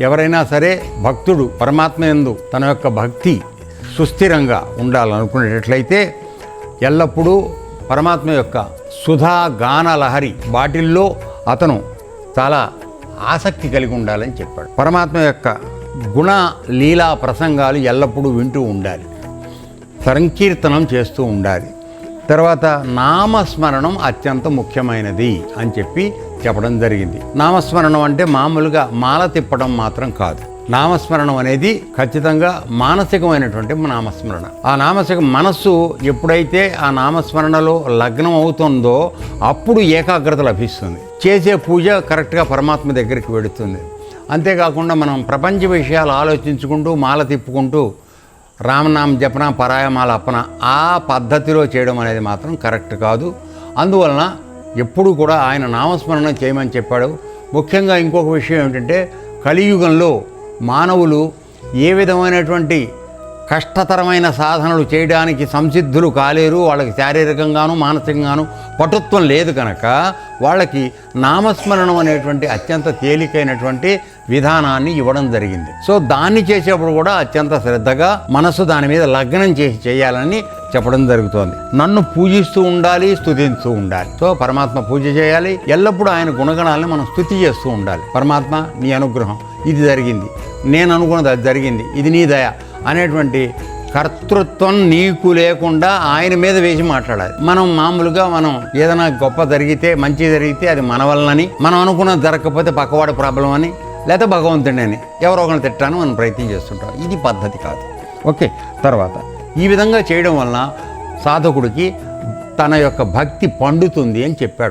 ఎవరైనా సరే భక్తుడు పరమాత్మ యందు తన యొక్క భక్తి సుస్థిరంగా ఉండాలనుకునేటట్లయితే ఎల్లప్పుడూ పరమాత్మ యొక్క సుధా గాన లహరి వాటిల్లో అతను చాలా ఆసక్తి కలిగి ఉండాలని చెప్పాడు. పరమాత్మ యొక్క గుణ లీలా ప్రసంగాలు ఎల్లప్పుడూ వింటూ ఉండాలి. సంకీర్తనం చేస్తూ ఉండాలి. తర్వాత నామస్మరణం అత్యంత ముఖ్యమైనది అని చెప్పి చెప్పడం జరిగింది. నామస్మరణం అంటే మామూలుగా మాల తిప్పడం మాత్రం కాదు. నామస్మరణం అనేది ఖచ్చితంగా మానసికమైనటువంటి నామస్మరణ. ఆ నామసిక మనస్సు ఎప్పుడైతే ఆ నామస్మరణలో లగ్నం అవుతుందో అప్పుడు ఏకాగ్రత లభిస్తుంది. చేసే పూజ కరెక్ట్గా పరమాత్మ దగ్గరికి వెడుతుంది అంతేకాకుండా మనం ప్రపంచ విషయాలు ఆలోచించుకుంటూ మాల తిప్పుకుంటూ రామనామ జపన పరాయమాల అప్పన ఆ పద్ధతిలో చేయడం అనేది మాత్రం కరెక్ట్ కాదు. అందువలన ఎప్పుడు కూడా ఆయన నామస్మరణ చేయమని చెప్పాడు. ముఖ్యంగా ఇంకొక విషయం ఏమిటంటే కలియుగంలో మానవులు ఏ విధమైనటువంటి కష్టతరమైన సాధనలు చేయడానికి సంసిద్ధులు కాలేరు వాళ్ళకి శారీరకంగాను మానసికంగాను పటుత్వం లేదు కనుక వాళ్ళకి నామస్మరణం అనేటువంటి అత్యంత తేలికైనటువంటి విధానాన్ని ఇవ్వడం జరిగింది. సో దాన్ని చేసేప్పుడు కూడా అత్యంత శ్రద్ధగా మనసు దాని మీద లగ్నం చేసి చేయాలని చెప్పడం జరుగుతోంది. నన్ను పూజిస్తూ ఉండాలి స్థుతిస్తూ ఉండాలి. సో పరమాత్మ పూజ చేయాలి ఎల్లప్పుడూ ఆయన గుణగణాలను మనం స్థుతి చేస్తూ ఉండాలి. పరమాత్మ నీ అనుగ్రహం ఇది జరిగింది. నేను అనుకున్నది అది జరిగింది. ఇది నీ దయ. అనేటువంటి కర్తృత్వం నీకు లేకుండా ఆయన మీద వేసి మాట్లాడాలి. మనం మామూలుగా మనం ఏదైనా గొప్ప జరిగితే మంచి జరిగితే అది మన వలనని మనం అనుకున్నది జరగకపోతే పక్కవాడి ప్రాబ్లం అని లేదా భగవంతుడి అని ఎవరో ఒకరిని తిట్టాను మనం ప్రయత్నం చేస్తుంటాం. ఇది పద్ధతి కాదు. ఓకే తర్వాత ఈ విధంగా చేయడం వలన సాధకుడికి తన యొక్క భక్తి పండుతుంది అని చెప్పాడు.